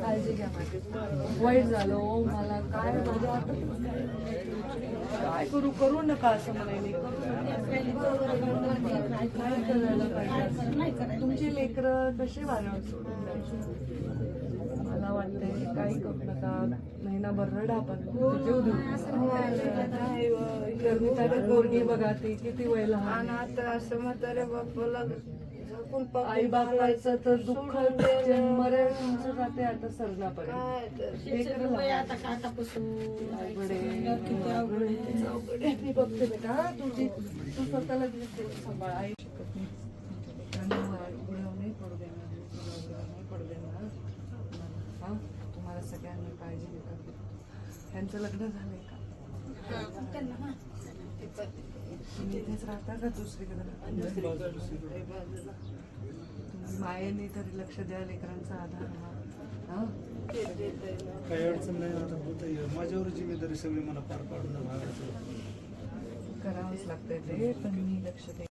काळजी घ्या वाईट झालं हो, मला काय माझ्या काय करू करू नका असं म्हणायला काय करायला पाहिजे? तुमची लेकरं कसे वाढवतो मला वाटतंय काही करू नका. महिनाभर रडा पण जीव देऊ. गर्मी पोरगी बघा ती किती वेळ लहान आहे. आता असं म्हातारे बापाला आई बापाचं तर दुःख मरण जाते आता सरणापर्यंत. मी बघते बेटा हा, तुझी तू स्वतःला दिसते सांभाळ. आई शकत नाही. पडू देणार पडू देणार. हा तुम्हाला सगळ्यांनी काळजी घेतात. त्यांचं लग्न झालंय का? तुम्ही इथेच राहता का दुसरीकडे मायेने तरी लक्ष द्या लेकरांचा आधार. हा? काही अडचण नाही आता होत माझ्यावर जिम्मेदारी सगळी मला पार पाडून करावंच लागतंय ते पण मी लक्ष देईन.